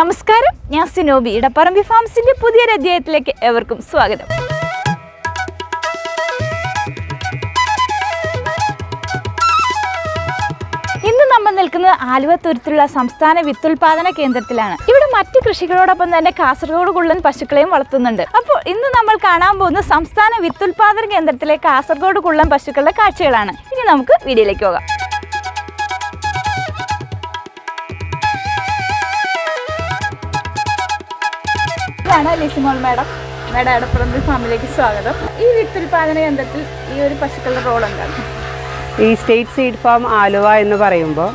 നമസ്കാരം ഞാൻ സിനോബി. ഇടപ്പറമ്പി ഫാംസിന്റെ പുതിയൊരു അധ്യായത്തിലേക്ക് എവർക്കും സ്വാഗതം. ഇന്ന് നമ്മൾ നിൽക്കുന്നത് ആലുവ തുരുത്തിലുള്ള സംസ്ഥാന വിത്തുൽപാദന കേന്ദ്രത്തിലാണ്. ഇവിടെ മറ്റ് കൃഷികളോടൊപ്പം തന്നെ കാസർഗോഡ് കുള്ളൻ പശുക്കളെയും വളർത്തുന്നുണ്ട്. അപ്പോൾ ഇന്ന് നമ്മൾ കാണാൻ പോകുന്ന സംസ്ഥാന വിത്തുൽപാദന കേന്ദ്രത്തിലെ കാസർഗോഡ് കുള്ളൻ പശുക്കളുടെ കാഴ്ചകളാണ്. ഇനി നമുക്ക് വീഡിയോയിലേക്ക് പോകാം. ഇതാണ് ലിസിമോൾ മാഡം. മാഡം എടപ്പറമ്പ് ഫാമിലേക്ക് സ്വാഗതം. ഈ വിത്തുൽപാദന കേന്ദ്രത്തിൽ ഈ ഒരു പശുക്കളുടെ റോൾ എന്താണ്? ഈ സ്റ്റേറ്റ് സീഡ് ഫാം ആലുവ എന്ന് പറയുമ്പോൾ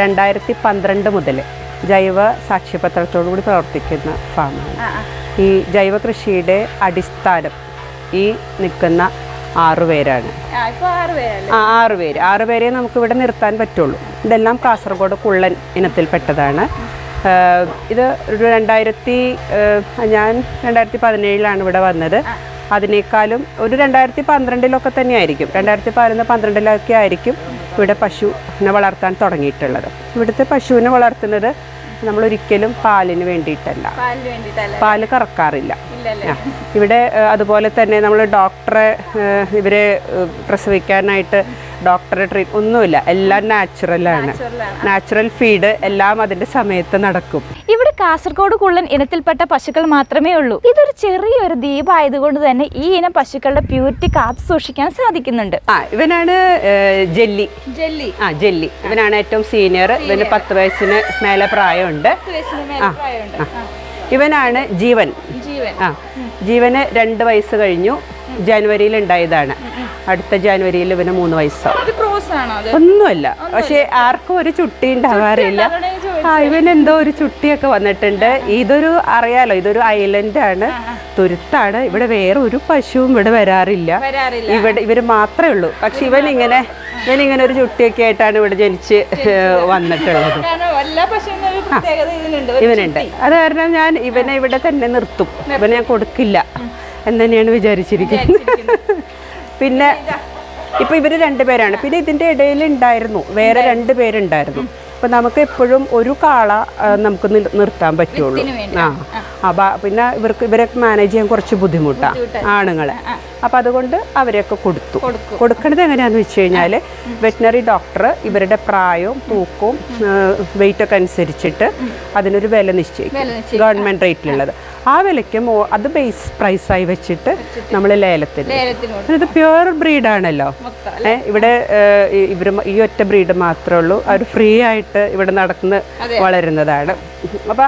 രണ്ടായിരത്തി പന്ത്രണ്ട് മുതൽ ജൈവ സാക്ഷ്യപത്രത്തോടു കൂടി പ്രവർത്തിക്കുന്ന ഫാമാണ്. ഈ ജൈവ കൃഷിയുടെ അടിസ്ഥാനം ഈ നിൽക്കുന്ന ആറുപേരാണ് ആ, ആറുപേര് ആറ് പേരല്ലേ? ആറ് പേര്. ആറ് പേരെ നമുക്ക് ഇവിടെ നിർത്താൻ പറ്റുള്ളൂ. ഇതെല്ലാം കാസർഗോഡ് കുള്ളൻ ഇനത്തിൽപ്പെട്ടതാണ്. ഇത് ഒരു രണ്ടായിരത്തി ഞാൻ രണ്ടായിരത്തി പതിനേഴിലാണ് ഇവിടെ വന്നത്. അതിനേക്കാളും ഒരു രണ്ടായിരത്തി പന്ത്രണ്ടിലൊക്കെ തന്നെ ആയിരിക്കും രണ്ടായിരത്തി പതിനൊന്ന് പന്ത്രണ്ടിലൊക്കെ ആയിരിക്കും ഇവിടെ പശുവിനെ വളർത്താൻ തുടങ്ങിയിട്ടുള്ളത്. ഇവിടുത്തെ പശുവിനെ വളർത്തുന്നത് നമ്മൾ ഒരിക്കലും പാലിന് വേണ്ടിയിട്ടല്ല. പാൽ കറക്കാറില്ല. ഇവിടെ അതുപോലെ തന്നെ നമ്മൾ ഡോക്ടറെ ഇവരെ പ്രസവിക്കാനായിട്ട് ഡോക്ടറെ ട്രീറ്റ് ഒന്നുമില്ല. എല്ലാം നാച്ചുറലാണ് നാച്ചുറൽ ഫീഡ് എല്ലാം അതിന്റെ സമയത്ത് നടക്കും. ഇവിടെ കാസർഗോഡ് കുള്ളൻ ഇനത്തിൽപ്പെട്ട പശുക്കൾ മാത്രമേ ഉള്ളൂ. ഇതൊരു ചെറിയൊരു ദ്വീപായതുകൊണ്ട് തന്നെ ഈ ഇനം പശുക്കളുടെ പ്യൂരിറ്റി കാത്തു സൂക്ഷിക്കാൻ സാധിക്കുന്നുണ്ട്. ആ ഇവനാണ് ജെല്ലി. ജെല്ലി. ആ ജെല്ലി. ഇവനാണ് ഏറ്റവും സീനിയർ ഇവന് പത്ത് വയസ്സിന് മേലെ പ്രായമുണ്ട്. ആ. ഇവനാണ് ജീവൻ. ജീവൻ. ആ ജീവന് രണ്ട് വയസ്സ് കഴിഞ്ഞു. ജനുവരിയിൽ ഉണ്ടായതാണ്. അടുത്ത ജാനുവരിയിൽ ഇവന് മൂന്ന് വയസ്സാവും. ആണോ ഒന്നുമല്ല. പക്ഷേ ആർക്കും ഒരു ചുട്ടി ഉണ്ടാവാറില്ല ആ ഇവനെന്തോ ഒരു ചുട്ടിയൊക്കെ വന്നിട്ടുണ്ട്. ഇതൊരു അറിയാലോ ഇതൊരു ഐലൻഡ് ആണ് തുരുത്താണ്. ഇവിടെ വേറെ ഒരു പശുവും ഇവിടെ വരാറില്ല. ഇവിടെ ഇവർ മാത്രമേ ഉള്ളൂ. പക്ഷെ ഇവൻ ഇങ്ങനെ ഞാൻ ഇങ്ങനെ ഒരു ചുട്ടിയൊക്കെ ആയിട്ടാണ് ഇവിടെ ജനിച്ച് വന്നിട്ടുള്ളത്. ഇവനുണ്ട്. അത് കാരണം ഞാൻ ഇവനെ ഇവിടെ തന്നെ നിർത്തും. ഇവനെ ഞാൻ കൊടുക്കില്ല. എന്ന് തന്നെയാണ് വിചാരിച്ചിരിക്കുന്നത്. പിന്നെ ഇപ്പൊ ഇവർ രണ്ടുപേരാണ് പിന്നെ ഇതിന്റെ ഇടയിൽ ഉണ്ടായിരുന്നു. വേറെ രണ്ട് പേരുണ്ടായിരുന്നു. അപ്പൊ നമുക്ക് എപ്പോഴും ഒരു കാള നമുക്ക് നിർ- നിർത്താൻ പറ്റുള്ളൂ. ആ. അപ്പൊ പിന്നെ ഇവർക്ക് ഇവരൊക്കെ മാനേജ് ചെയ്യാൻ കുറച്ച് ബുദ്ധിമുട്ടാണ് ആണുങ്ങളെ. അപ്പൊ അതുകൊണ്ട് അവരെയൊക്കെ കൊടുത്തു. കൊടുക്കണത് എങ്ങനെയാണെന്ന് വെച്ച് കഴിഞ്ഞാൽ വെറ്റിനറി ഡോക്ടർ ഇവരുടെ പ്രായവും തൂക്കവും വെയിറ്റൊക്കെ അനുസരിച്ചിട്ട് അതിനൊരു വില നിശ്ചയിക്കും. ഗവൺമെന്റ് റേറ്റിലുള്ളത്. ആ വിലയ്ക്ക് അത് ബേസ് പ്രൈസായി വെച്ചിട്ട് നമ്മൾ ലേലത്തിന് ഇത് പ്യുവർ ബ്രീഡാണല്ലോ ഏഹ് ഇവിടെ ഇവർ ഈ ഒറ്റ ബ്രീഡ് മാത്രമേ ഉള്ളൂ. അവർ ഫ്രീ ആയിട്ട് ഇവിടെ നടന്ന് വളരുന്നതാണ്. അപ്പൊ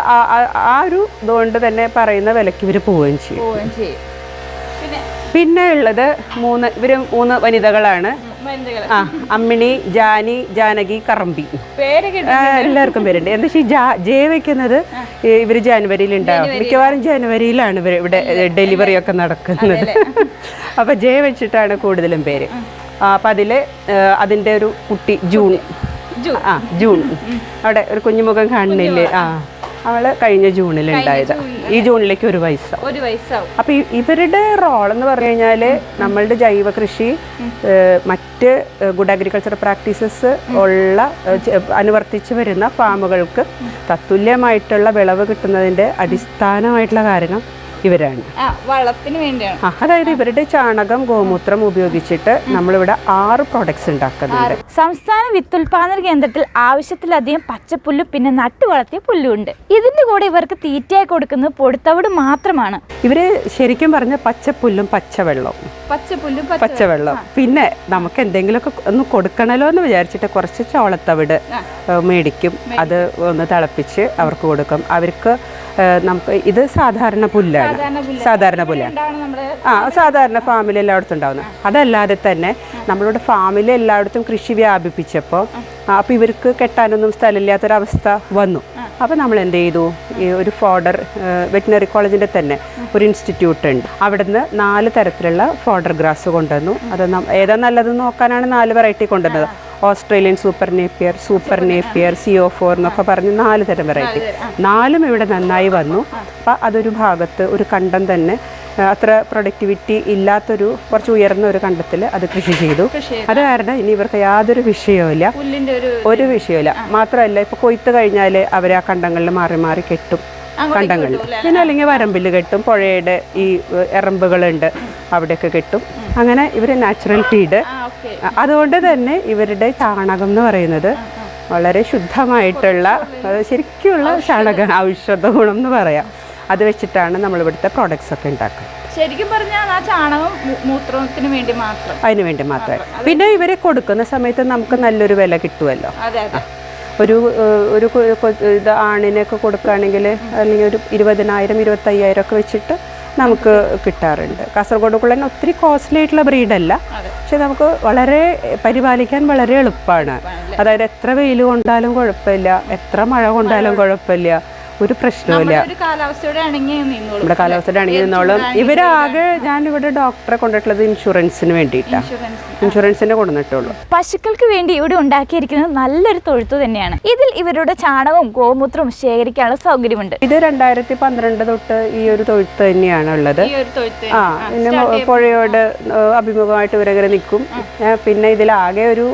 ആ- ഒരു ഇതുകൊണ്ട് തന്നെ പറയുന്ന വിലയ്ക്ക് ഇവർ പോവുകയും ചെയ്യും. പിന്നെ ഉള്ളത് മൂന്ന് ഇവർ മൂന്ന് വനിതകളാണ്. ആ അമ്മിണി ജാനി ജാനകി കറമ്പി. എല്ലാവർക്കും പേരുണ്ട്. എന്താ വെച്ചാൽ ജാ ജെ വെക്കുന്നത് ഇവർ ഇവർ ജനുവരിയിൽ ഉണ്ടാവും മിക്കവാറും ജാനുവരിയിലാണ് ഇവർ ഇവിടെ ഡെലിവറി ഒക്കെ നടക്കുന്നത്. അപ്പൊ ജെ വെച്ചിട്ടാണ് കൂടുതലും പേര്. അപ്പം അപ്പൊ അതിൽ അതിന്റെ ഒരു കുട്ടി ജൂൺ. ആ ജൂൺ. അവിടെ ഒരു കുഞ്ഞുമുഖം കാണുന്നില്ലേ? ആ. അവൾ കഴിഞ്ഞ ജൂണിൽ ഉണ്ടായത് ഈ ജൂണിലേക്ക് ഒരു വയസ്സാവും. ഒരു വയസ്സാവും. അപ്പൊ ഇവരുടെ റോൾ എന്ന് പറഞ്ഞു കഴിഞ്ഞാൽ നമ്മളുടെ ജൈവ കൃഷി മറ്റ് ഗുഡ് അഗ്രികൾച്ചർ പ്രാക്ടീസസ് ഉള്ള അനുവർത്തിച്ചു വരുന്ന ഫാമുകൾക്ക് തത്തുല്യമായിട്ടുള്ള വിളവ് കിട്ടുന്നതിന്റെ അടിസ്ഥാനമായിട്ടുള്ള കാരണം ഇവരാണ്. വളത്തിന് വേണ്ടിയാണ്. അതായത് ഇവരുടെ ചാണകം ഗോമൂത്രം ഉപയോഗിച്ചിട്ട് നമ്മളിവിടെ ആറ് പ്രൊഡക്ട്സ് ഉണ്ടാക്കുന്നുണ്ട്. സംസ്ഥാന വിത്തുൽപാദന കേന്ദ്രത്തിൽ ആവശ്യത്തിലധികം പച്ചപ്പുല്ലും പിന്നെ നട്ടു വളർത്തിയ പുല്ലുണ്ട് ഇതിന്റെ കൂടെ ഇവർക്ക് തീറ്റയായി കൊടുക്കുന്നത് പൊടുത്തവിട് മാത്രമാണ്. ഇവർ ശരിക്കും പറഞ്ഞ പച്ചപ്പുല്ലും പച്ചവെള്ളവും. പച്ചപ്പുല്ലും പച്ചവെള്ളം. പിന്നെ നമുക്ക് എന്തെങ്കിലുമൊക്കെ ഒന്ന് കൊടുക്കണല്ലോ എന്ന് വിചാരിച്ചിട്ട് കുറച്ച് ചോളത്തവിട് മേടിക്കും. അത് ഒന്ന് തിളപ്പിച്ച് അവർക്ക് കൊടുക്കും. അവർക്ക് നമുക്ക് ഇത് സാധാരണ പുല്ലാണ്. സാധാരണ പുല്ലാണ് ആ സാധാരണ ഫാമിൽ എല്ലായിടത്തും ഉണ്ടാവുന്നത് അതല്ലാതെ തന്നെ നമ്മളുടെ ഫാമിൽ എല്ലായിടത്തും കൃഷി വ്യാപിപ്പിച്ചപ്പോൾ അപ്പോൾ ഇവർക്ക് കെട്ടാനൊന്നും സ്ഥലമില്ലാത്തൊരവസ്ഥ വന്നു. അപ്പോൾ നമ്മൾ എന്ത് ചെയ്തു? ഈ ഒരു ഫോഡർ വെറ്റിനറി കോളേജിന്റെ തന്നെ ഒരു ഇൻസ്റ്റിറ്റ്യൂട്ട് ഉണ്ട്. അവിടുന്ന് നാല് തരത്തിലുള്ള ഫോഡർ ഗ്രാസ് കൊണ്ടുവന്നു. അത് ഏതാ നല്ലതെന്ന് നോക്കാനാണ് നാല് വെറൈറ്റി കൊണ്ടുവന്നത്. Australian super napier super napier. CO four എന്നൊക്കെ പറഞ്ഞ് നാല് തരം വെറൈറ്റി. നാലും ഇവിടെ നന്നായി വന്നു. അപ്പം അതൊരു ഭാഗത്ത് ഒരു കണ്ടം തന്നെ അത്ര പ്രൊഡക്ടിവിറ്റി ഇല്ലാത്തൊരു കുറച്ച് ഉയർന്ന ഒരു കണ്ടത്തിൽ അത് കൃഷി ചെയ്തു. അത് കാരണം ഇനി ഇവർക്ക് യാതൊരു വിഷയവുമില്ല. ഒരു വിഷയമില്ല മാത്രമല്ല ഇപ്പൊ കൊയ്ത്ത് കഴിഞ്ഞാൽ അവർ ആ കണ്ടങ്ങളിൽ മാറി മാറി കെട്ടും കണ്ടങ്ങളിൽ. പിന്നെ അല്ലെങ്കിൽ വരമ്പിൽ കെട്ടും പുഴയുടെ ഈ എറമ്പുകളുണ്ട് അവിടെയൊക്കെ കെട്ടും. അങ്ങനെ ഇവർ നാച്ചുറൽ ഫീഡ് അതുകൊണ്ട് തന്നെ ഇവരുടെ ചാണകം എന്ന് പറയുന്നത് വളരെ ശുദ്ധമായിട്ടുള്ള ശരിക്കുള്ള ചാണകം ഔഷധ ഗുണം എന്ന് പറയാം. അത് വെച്ചിട്ടാണ് നമ്മൾ ഇവിടുത്തെ പ്രോഡക്ട്സ് ഒക്കെ ഉണ്ടാക്കുന്നത് ശരിക്കും പറഞ്ഞാൽ ആ ചാണകം മൂത്രത്തിന് വേണ്ടി മാത്രം. അതിന് വേണ്ടി മാത്രമേ പിന്നെ ഇവരെ കൊടുക്കുന്ന സമയത്ത് നമുക്ക് നല്ലൊരു വില കിട്ടുമല്ലോ ഒരു ഒരു ഇത് ആണിനൊക്കെ കൊടുക്കുകയാണെങ്കിൽ അല്ലെങ്കിൽ ഒരു ഇരുപതിനായിരം ഇരുപത്തയ്യായിരം ഒക്കെ വെച്ചിട്ട് നമുക്ക് കിട്ടാറുണ്ട്. കാസർഗോഡ് കുള്ളൻ ഒത്തിരി കോസ്റ്റ്ലി ആയിട്ടുള്ള ബ്രീഡല്ല. പക്ഷെ നമുക്ക് വളരെ പരിപാലിക്കാൻ വളരെ എളുപ്പമാണ്. അതായത് എത്ര വെയിൽ കൊണ്ടാലും കുഴപ്പമില്ല എത്ര മഴ കൊണ്ടാലും കുഴപ്പമില്ല. ഒരു പ്രശ്നമില്ല ഒരു കാലാവസ്ഥയോടെ അണങ്ങി നിന്നോളൂ നമ്മുടെ കാലാവസ്ഥയുടെ അണിഞ്ഞു നിന്നോളും. ഇവരാകെ ഞാൻ ഇവിടെ ഡോക്ടറെ കൊണ്ടിട്ടുള്ളത് ഇൻഷുറൻസിന് വേണ്ടിയിട്ടാണ് ഇൻഷുറൻസിന്റെ കൊണ്ടുവന്നിട്ടുള്ളൂ. കൊടുത്തിട്ടുള്ളൂ പശുക്കൾക്ക് വേണ്ടി ഇവിടെ ഉണ്ടാക്കിയിരിക്കുന്നത് നല്ലൊരു തൊഴുത്ത് തന്നെയാണ്. ഇതിൽ ഇവരുടെ ചാണകവും ഗോമൂത്രവും ശേഖരിക്കാനുള്ള സൗകര്യമുണ്ട്. ഇത് രണ്ടായിരത്തി പന്ത്രണ്ട് തൊട്ട് ഈ ഒരു തൊഴുത്ത് തന്നെയാണ് ഉള്ളത്. ഈ ഒരു തൊഴുത്ത് ആ പിന്നെ പുഴയോട് അഭിമുഖമായിട്ട് ഇവരങ്ങനെ നിൽക്കും. പിന്നെ ഇതിലാകെ ഒരു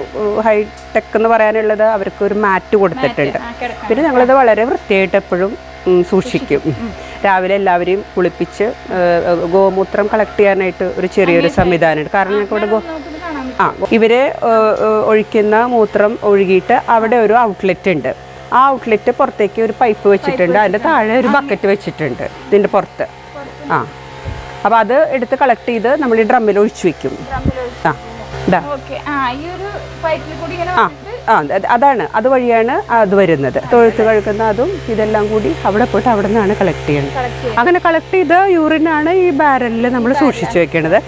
ഹൈടെക് എന്ന് പറയാനുള്ളത് അവർക്ക് ഒരു മാറ്റ് കൊടുത്തിട്ടുണ്ട്. പിന്നെ ഞങ്ങളിത് വളരെ വൃത്തിയായിട്ട് എപ്പോഴും സൂക്ഷിക്കും. രാവിലെ എല്ലാവരെയും കുളിപ്പിച്ച് ഗോമൂത്രം കളക്ട് ചെയ്യാനായിട്ട് ഒരു ചെറിയൊരു സംവിധാനമുണ്ട്. കാരണം ഞങ്ങൾക്ക് ഇവിടെ ഗോ ആ ഇവർ ഒഴിക്കുന്ന മൂത്രം ഒഴുകിയിട്ട് അവിടെ ഒരു ഔട്ട്ലെറ്റ് ഉണ്ട്. ആ ഔട്ട്ലെറ്റ് പുറത്തേക്ക് ഒരു പൈപ്പ് വെച്ചിട്ടുണ്ട്. അതിന്റെ താഴെ ഒരു ബക്കറ്റ് വെച്ചിട്ടുണ്ട്. ഇതിന്റെ പുറത്ത്. ആ. അപ്പോൾ അത് എടുത്ത് കളക്ട് ചെയ്ത് നമ്മൾ ഈ ഡ്രമ്മിൽ ഒഴിച്ചു വെക്കും. ആ ഈ ഒരു ഇതാ കൂടി ആ. ആ അതാണ്. അതുവഴിയാണ് അത് വരുന്നത്. തൊഴുത്ത് കഴുകുന്ന അതും ഇതെല്ലാം കൂടി അവിടെ പോയിട്ട് അവിടെ നിന്നാണ് കളക്ട് ചെയ്യുന്നത് അങ്ങനെ കളക്ട് ചെയ്ത യൂറിനാണ് ഈ ബാരലിൽ നമ്മൾ സൂക്ഷിച്ചു വെക്കുന്നത്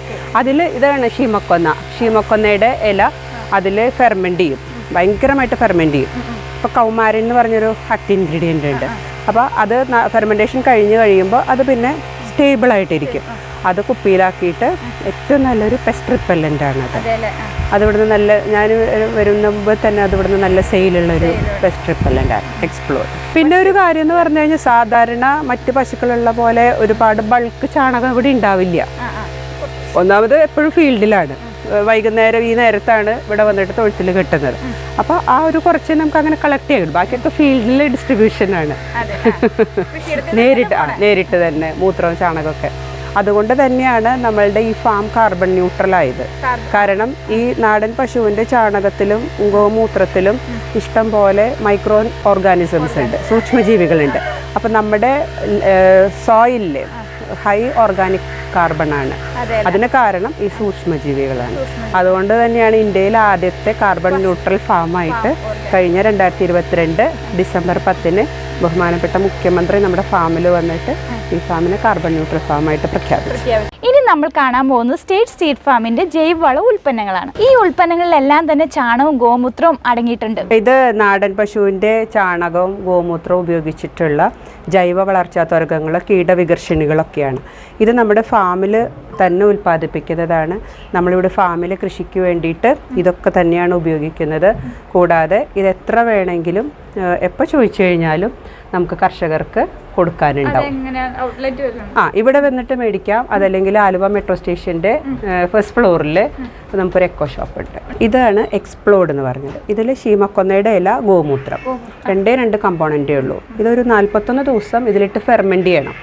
അതിൽ ഇതാണ് ഷീമക്കൊന്ന ഷീമക്കൊന്നയുടെ ഇല അതിൽ ഫെർമെന്റ് ചെയ്യും. ഭയങ്കരമായിട്ട് ഫെർമെന്റ് ചെയ്യും. ഇപ്പോൾ കൗമാരൻ എന്ന് പറഞ്ഞൊരു ഹട്ടി ഇൻഗ്രീഡിയന്റ് ഉണ്ട്. അപ്പോൾ അത് ഫെർമെന്റേഷൻ കഴിഞ്ഞ് കഴിയുമ്പോൾ അത് പിന്നെ സ്റ്റേബിൾ ആയിട്ടിരിക്കും. അത് കുപ്പിയിലാക്കിയിട്ട് ഏറ്റവും നല്ലൊരു പെസ്റ്റ് റിപ്പല്ലന്റ് ആണ് അത്. അതെല്ലേ ആ. അത് ഇവിടുന്ന് നല്ല ഞാൻ വരുന്ന മുമ്പ് തന്നെ അതിവിടുന്ന് നല്ല സെയിലുള്ളൊരു പെസ്റ്റ് റിപ്പല്ലന്റ് ആണ്. എക്സ്പ്ലോർ പിന്നെ ഒരു കാര്യം എന്ന് പറഞ്ഞു കഴിഞ്ഞാൽ സാധാരണ മറ്റ് പശുക്കളുള്ള പോലെ ഒരുപാട് ബൾക്ക് ചാണകം ഇവിടെ ഉണ്ടാവില്ല. ഒന്നാമത് എപ്പോഴും ഫീൽഡിലാണ്. വൈകുന്നേരം ഈ നേരത്താണ് ഇവിടെ വന്നിട്ട് തൊഴുത്തിൽ കിട്ടുന്നത്. അപ്പോൾ ആ ഒരു കുറച്ച് നമുക്ക് അങ്ങനെ കളക്ട് ചെയ്യുള്ളൂ ബാക്കിയൊക്കെ ഫീൽഡിലെ ഡിസ്ട്രിബ്യൂഷനാണ്. നേരിട്ട് ആ നേരിട്ട് തന്നെ മൂത്രവും ചാണകമൊക്കെ അതുകൊണ്ട് തന്നെയാണ് നമ്മളുടെ ഈ ഫാം കാർബൺ ന്യൂട്രൽ ആയത്. കാരണം ഈ നാടൻ പശുവിന്റെ ചാണകത്തിലും ഗോമൂത്രത്തിലും ഇഷ്ടം പോലെ മൈക്രോ ഓർഗാനിസംസ് ഉണ്ട് സൂക്ഷ്മജീവികളുണ്ട്. അപ്പം നമ്മുടെ സോയിലിൽ ഹൈ ഓർഗാനിക് കാർബൺ ആണ്. അതെ അതിന് കാരണം ഈ സൂക്ഷ്മജീവികളാണ്. അതുകൊണ്ട് തന്നെയാണ് ഇന്ത്യയിൽ ആദ്യത്തെ കാർബൺ ന്യൂട്രൽ ഫാമായിട്ട് കഴിഞ്ഞ രണ്ടായിരത്തി ഇരുപത്തിരണ്ട് ഡിസംബർ പത്തിന് ബഹുമാനപ്പെട്ട മുഖ്യമന്ത്രി നമ്മുടെ ഫാമിൽ വന്നിട്ട് ഈ ഫാമിനെ കാർബൺ ന്യൂട്രൽ ഫാമായിട്ട് പ്രഖ്യാപിച്ചു. ഇനി നമ്മൾ കാണാൻ പോകുന്നത് സ്റ്റേറ്റ് സീഡ് ഫാമിന്റെ ജൈവവള ഉൽപ്പന്നങ്ങളാണ്. ഈ ഉൽപ്പന്നങ്ങളിലെല്ലാം തന്നെ ചാണകവും ഗോമൂത്രവും അടങ്ങിയിട്ടുണ്ട്. ഇത് നാടൻ പശുവിന്റെ ചാണകവും ഗോമൂത്രവും ഉപയോഗിച്ചിട്ടുള്ള ജൈവ വളർച്ചാ ത്വരകങ്ങൾ കീടവികർഷിണികളൊക്കെയാണ്. ഇത് നമ്മുടെ ഫാമിൽ തന്നെ ഉൽപ്പാദിപ്പിക്കുന്നതാണ്. നമ്മളിവിടെ ഫാമിൽ കൃഷിക്ക് വേണ്ടിയിട്ട് ഇതൊക്കെ തന്നെയാണ് ഉപയോഗിക്കുന്നത്. കൂടാതെ ഇത് എത്ര വേണമെങ്കിലും എപ്പോൾ ചോദിച്ചു കഴിഞ്ഞാലും നമുക്ക് കർഷകർക്ക് കൊടുക്കാനുണ്ടാവും. ആ ഇവിടെ വന്നിട്ട് മേടിക്കാം. അതല്ലെങ്കിൽ ആലുവ മെട്രോ സ്റ്റേഷന്റെ ഫസ്റ്റ് ഫ്ലോറിൽ നമുക്കൊരു എക്കോ ഷോപ്പ് ഉണ്ട്. ഇതാണ് എക്സ്പ്ലോർഡ് എന്ന് പറഞ്ഞത്. ഇതിൽ ശീമക്കൊന്നയുടെ ഇല ഗോമൂത്രം. രണ്ടേ രണ്ട് കമ്പോണന്റേ ഉള്ളൂ. ഇതൊരു നാൽപ്പത്തൊന്ന് ദിവസം ഇതിലിട്ട് ഫെർമെന്റ് ചെയ്യണം.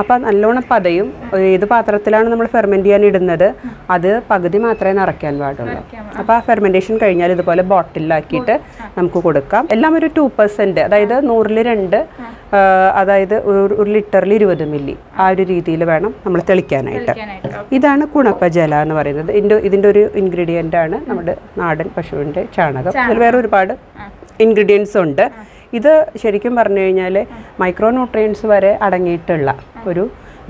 അപ്പം നല്ലോണം പതയും. ഏത് പാത്രത്തിലാണ് നമ്മൾ ഫെർമെന്റ് ചെയ്യാൻ ഇടുന്നത്. അത് പകുതി മാത്രമേ നിറയ്ക്കാൻ പാടുള്ളൂ. അപ്പോൾ ആ ഫെർമെന്റേഷൻ കഴിഞ്ഞാൽ ഇതുപോലെ ബോട്ടിലാക്കിയിട്ട് നമുക്ക് കൊടുക്കാം. എല്ലാം ഒരു ടു പെർസെന്റ് അതായത് നൂറിൽ രണ്ട് ആ, അതായത് ഒരു ലിറ്ററിൽ ഇരുപത് മില്ലി ആ ഒരു രീതിയിൽ വേണം നമ്മൾ തെളിക്കാനായിട്ട്. ഇതാണ് കുണപ്പ ജല എന്ന് പറയുന്നത്. ഇതിന്റെ ഇതിന്റെ ഒരു ഇൻഗ്രീഡിയന്റ് ആണ് നമ്മുടെ നാടൻ പശുവിന്റെ ചാണകം. അതിൽ വേറെ ഒരുപാട് ഇൻഗ്രീഡിയൻസ് ഉണ്ട്. ഇത് ശരിക്കും പറഞ്ഞു കഴിഞ്ഞാൽ മൈക്രോ ന്യൂട്രിയൻസ് വരെ അടങ്ങിയിട്ടുള്ള ഒരു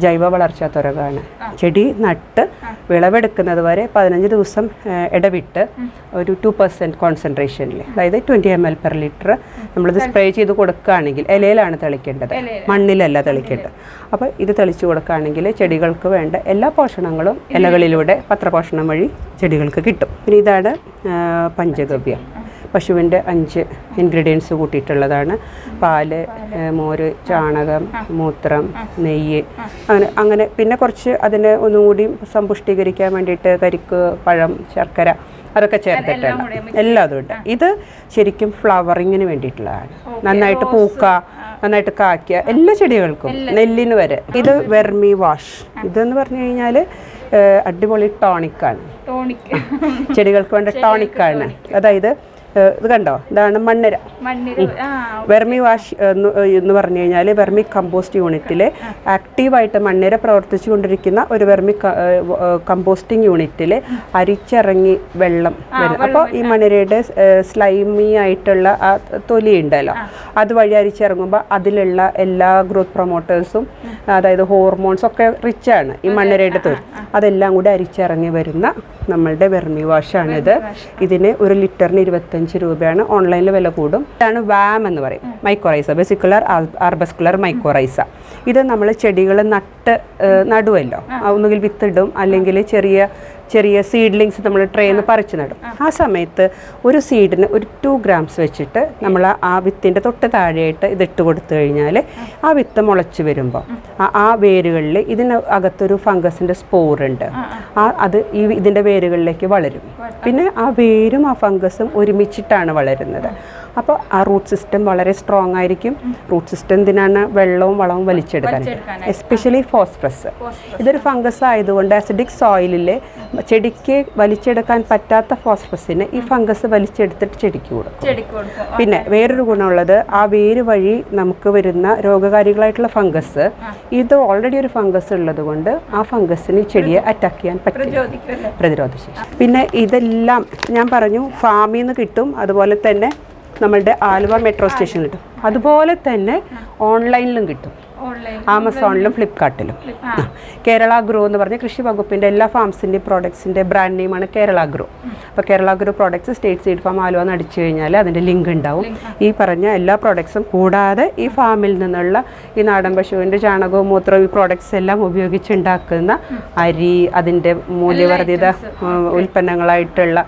ജൈവ വളർച്ചാ ത്വരകമാണ് ചെടി നട്ട് വിളവെടുക്കുന്നത് വരെ പതിനഞ്ച് ദിവസം ഇടവിട്ട് ഒരു ടു പെർസെന്റ് കോൺസെൻട്രേഷനിൽ അതായത് twenty M L per litre നമ്മളിത് സ്പ്രേ ചെയ്ത് കൊടുക്കുകയാണെങ്കിൽ ഇലയിലാണ് തെളിക്കേണ്ടത്. മണ്ണിലല്ല തെളിക്കേണ്ടത്. അപ്പോൾ ഇത് തെളിച്ച് കൊടുക്കുകയാണെങ്കിൽ ചെടികൾക്ക് വേണ്ട എല്ലാ പോഷണങ്ങളും ഇലകളിലൂടെ പത്രപോഷണം വഴി ചെടികൾക്ക് കിട്ടും. പിന്നെ ഇതാണ് പഞ്ചഗവ്യം. പശുവിന്റെ അഞ്ച് ഇൻഗ്രീഡിയൻസ് കൂട്ടിയിട്ടുള്ളതാണ്. പാൽ മോര് ചാണകം മൂത്രം നെയ്യ് അങ്ങനെ അങ്ങനെ പിന്നെ കുറച്ച് അതിനെ ഒന്നുകൂടി സമ്പുഷ്ടീകരിക്കാൻ വേണ്ടിയിട്ട് കരിക്ക് പഴം ശർക്കര അതൊക്കെ ചേർത്തിട്ടാണ്. എല്ലാം അതും ഉണ്ട് ഇത് ശരിക്കും ഫ്ലവറിങ്ങിന് വേണ്ടിയിട്ടുള്ളതാണ്. നന്നായിട്ട് പൂക്ക നന്നായിട്ട് കാക്ക എല്ലാ ചെടികൾക്കും നെല്ലിന് വരെ. ഇത് വെർമി വാഷ്. ഇതെന്ന് പറഞ്ഞു കഴിഞ്ഞാൽ അടിപൊളി ടോണിക്കാണ്. ടോണിക് ചെടികൾക്ക് വേണ്ട ടോണിക്കാണ്. അതായത് ഇത് കണ്ടോ? ഇതാണ് മണ്ണിര. വെർമി വാഷ് എന്ന് പറഞ്ഞു കഴിഞ്ഞാൽ വെർമി കമ്പോസ്റ്റ് യൂണിറ്റിൽ ആക്റ്റീവായിട്ട് മണ്ണിര പ്രവർത്തിച്ചു കൊണ്ടിരിക്കുന്ന ഒരു വെർമി കമ്പോസ്റ്റിംഗ് യൂണിറ്റിൽ അരിച്ചിറങ്ങി വെള്ളം വരും. അപ്പോൾ ഈ മണ്ണിരയുടെ സ്ലൈമി ആയിട്ടുള്ള ആ തൊലി ഉണ്ടല്ലോ. അതുവഴി അരിച്ചിറങ്ങുമ്പോൾ അതിലുള്ള എല്ലാ ഗ്രോത്ത് പ്രൊമോട്ടേഴ്സും അതായത് ഹോർമോൺസ് ഒക്കെ റിച്ച് ആണ് ഈ മണ്ണിരയുടെ തൊലി. അതെല്ലാം കൂടി അരിച്ചിറങ്ങി വരുന്ന നമ്മളുടെ വെർമി വാഷാണിത്. ഇതിന് ഒരു ലിറ്ററിന് ഇരുപത്തഞ്ച് രൂപയാണ്. ഓൺലൈനിൽ വില കൂടും. ഇതാണ് വാം എന്ന് പറയും. മൈക്കോറൈസ ബെസിക്കുലർ ആർബസ്കുലർ മൈക്കോറൈസ ഇത് നമ്മൾ ചെടികൾ നട്ട് നടുവല്ലോ. ഒന്നുകിൽ വിത്തിടും അല്ലെങ്കിൽ ചെറിയ ചെറിയ സീഡ്ലിങ്സ് നമ്മൾ ട്രേന്ന് പറിച്ച് നടും. ആ. സമയത്ത് ഒരു സീഡിന് ഒരു ടു ഗ്രാംസ് വെച്ചിട്ട് നമ്മൾ ആ വിത്തിന്റെ തൊട്ട് താഴെയായിട്ട് ഇതിട്ട് കൊടുത്തു കഴിഞ്ഞാൽ ആ. വിത്ത് മുളച്ച് വരുമ്പോൾ ആ ആ വേരുകളിൽ ഇതിന് അകത്തൊരു ഫംഗസിന്റെ സ്പോറുണ്ട് ആ അത് ഈ ഇതിന്റെ വേരുകളിലേക്ക് വളരും. പിന്നെ ആ വേരും ആ ഫംഗസും ഒരുമിച്ചിട്ടാണ് വളരുന്നത്. അപ്പോൾ ആ റൂട്ട് സിസ്റ്റം വളരെ സ്ട്രോങ് ആയിരിക്കും. റൂട്ട് സിസ്റ്റം ഇതിനാണ് വെള്ളവും വളവും വലിച്ചെടുക്കാൻ. എസ്പെഷ്യലി ഫോസ്ഫറസ് ഇതൊരു ഫംഗസ് ആയതുകൊണ്ട് അസിഡിക് സോയിലിൽ ചെടിക്ക് വലിച്ചെടുക്കാൻ പറ്റാത്ത ഫോസ്ഫറസിന് ഈ ഫംഗസ് വലിച്ചെടുത്തിട്ട് ചെടിക്ക് കൊടുക്കും. പിന്നെ വേറൊരു ഗുണമുള്ളത് ആ വേര് വഴി നമുക്ക് വരുന്ന രോഗകാരികളായിട്ടുള്ള ഫംഗസ് ഇത് ഓൾറെഡി ഒരു ഫംഗസ് ഉള്ളത് കൊണ്ട് ആ ഫംഗസിന് ഈ ചെടിയെ അറ്റാക്ക് ചെയ്യാൻ പറ്റും പ്രതിരോധശേഷി. പിന്നെ ഇതെല്ലാം ഞാൻ പറഞ്ഞു ഫാമിൽ നിന്ന് കിട്ടും. അതുപോലെ തന്നെ നമ്മളുടെ ആലുവ മെട്രോ സ്റ്റേഷനിൽ കിട്ടും. അതുപോലെ തന്നെ ഓൺലൈനിലും കിട്ടും. ആമസോണിലും ഫ്ലിപ്കാർട്ടിലും. കേരള ഗ്രോ എന്ന് പറഞ്ഞ കൃഷി വകുപ്പിന്റെ എല്ലാ ഫാംസിന്റെ പ്രോഡക്ട്സിന്റെ ബ്രാൻഡ് നെയിമാണ് കേരള ഗ്രോ. അപ്പോൾ Kerala grow products state seed farm Aluva എന്ന് അടിച്ചു കഴിഞ്ഞാൽ അതിന്റെ ലിങ്ക് ഉണ്ടാവും. ഈ പറഞ്ഞ എല്ലാ പ്രോഡക്ട്സും കൂടാതെ ഈ ഫാമിൽ നിന്നുള്ള ഈ നാടൻ പശുവിന്റെ ചാണകവും മൂത്രവും ഈ പ്രോഡക്ട്സ് എല്ലാം ഉപയോഗിച്ചുണ്ടാക്കുന്ന അരി അതിന്റെ മൂല്യവർദ്ധിത ഉൽപ്പന്നങ്ങളായിട്ടുള്ള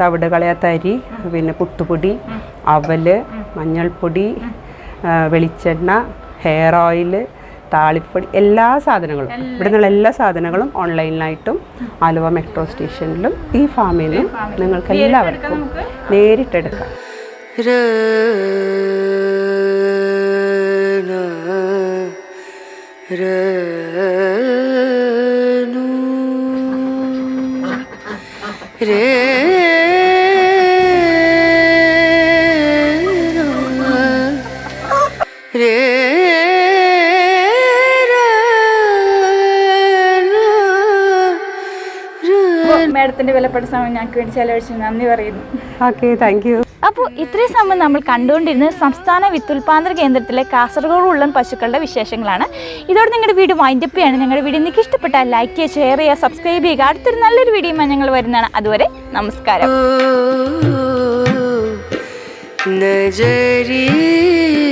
തവിട് അരി പിന്നെ പുട്ടുപൊടി അവൽ മഞ്ഞൾപ്പൊടി വെളിച്ചെണ്ണ ഹെയർ ഓയിൽ താളിപ്പൊടി എല്ലാ സാധനങ്ങളും. ഇവിടെ നിന്നുള്ള എല്ലാ സാധനങ്ങളും ഓൺലൈനിലായിട്ടും ആലുവ മെട്രോ സ്റ്റേഷനിലും ഈ ഫാമിൽ നിന്നും നിങ്ങൾക്ക് എല്ലാവർക്കും നേരിട്ടെടുക്കാം. മേഡത്തിന്റെ വിലപ്പെട്ട സമയം ഞങ്ങൾക്ക് വേണ്ടി ചെലവഴിച്ചു നന്ദി പറയുന്നു. ഓക്കെ താങ്ക് യു അപ്പോൾ ഇത്രയും സമയം നമ്മൾ കണ്ടുകൊണ്ടിരുന്നത് സംസ്ഥാന വിത്തുൽപാദന കേന്ദ്രത്തിലെ കാസർഗോഡ് ഉള്ളൻ പശുക്കളുടെ വിശേഷങ്ങളാണ് ഇതോടെ നിങ്ങളുടെ വീഡിയോ വൈൻഡപ്പ് ചെയ്യാണ് നിങ്ങളുടെ വീഡിയോ നിങ്ങൾക്ക് ഇഷ്ടപ്പെട്ടാൽ ലൈക്ക് ചെയ്യുക ഷെയർ ചെയ്യുക സബ്സ്ക്രൈബ് ചെയ്യുക അടുത്തൊരു നല്ലൊരു വീഡിയോയുമായി ഞങ്ങൾ വരുന്നതാണ് അതുവരെ നമസ്കാരം नजरिए